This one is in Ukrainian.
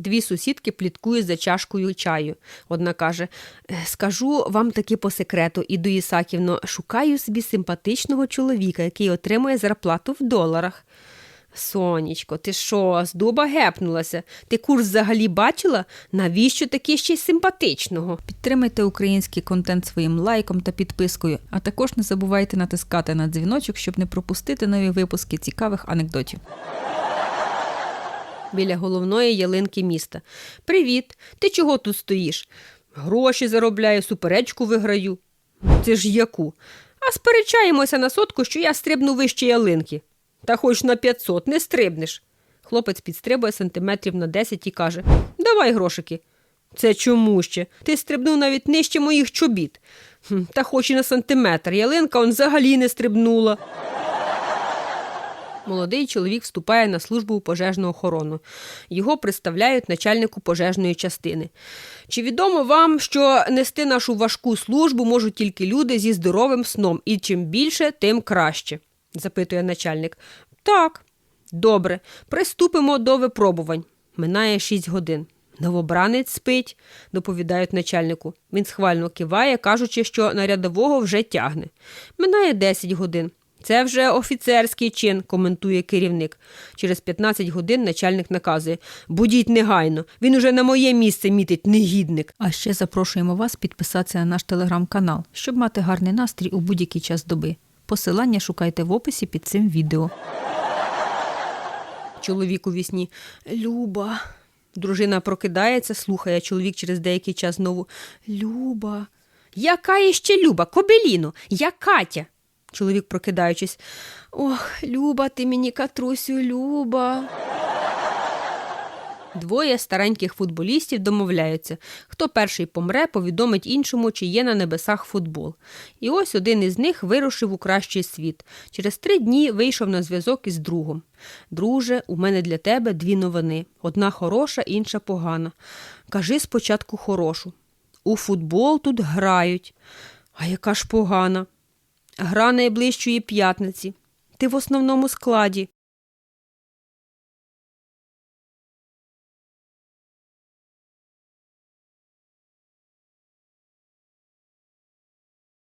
Дві сусідки пліткують за чашкою чаю. Одна каже: «Е, Скажу вам таки по секрету, Іду Ісаківно, шукаю собі симпатичного чоловіка, який отримує зарплату в доларах. Сонечко, ти що, з дуба гепнулася? Ти курс взагалі бачила? Навіщо таки ще й симпатичного? Підтримайте український контент своїм лайком та підпискою, а також не забувайте натискати на дзвіночок, щоб не пропустити нові випуски цікавих анекдотів. Біля головної ялинки міста. Привіт, ти чого тут стоїш? Гроші заробляю, суперечку виграю. Це ж яку? А сперечаємося на сотку, що я стрибну вище ялинки. Та хоч на 500 не стрибнеш. Хлопець підстрибує сантиметрів на 10 і каже: Давай грошики. Це чому ще? Ти стрибнув навіть нижче моїх чобіт. Та хоч і на сантиметр. Ялинка он взагалі не стрибнула. Молодий чоловік вступає на службу у пожежну охорону. Його представляють начальнику пожежної частини. Чи відомо вам, що нести нашу важку службу можуть тільки люди зі здоровим сном, і чим більше, тим краще? запитує начальник. Так. Добре, приступимо до випробувань. Минає шість годин. Новобранець спить, доповідають начальнику. Він схвально киває, кажучи, що на рядового вже тягне. Минає 10 годин. Це вже офіцерський чин, коментує керівник. Через 15 годин начальник наказує Будіть негайно, він уже на моє місце мітить негідник. А ще запрошуємо вас підписатися на наш телеграм-канал, щоб мати гарний настрій у будь-який час доби. Посилання шукайте в описі під цим відео. Чоловік у вісні. Люба. Дружина прокидається, слухає чоловік через деякий час знову. Люба. Яка іще Люба? Кобеліно, я Катя. Чоловік прокидаючись. Ох, Люба, ти мені катрусю, Люба. Двоє стареньких футболістів домовляються. Хто перший помре, повідомить іншому, чи є на небесах футбол. І ось один із них вирушив у кращий світ. Через три дні вийшов на зв'язок із другом. Друже, у мене для тебе дві новини. Одна хороша, інша погана. Кажи спочатку хорошу. У футбол тут грають. А яка ж погана? Гра найближчої п'ятниці. Ти в основному складі.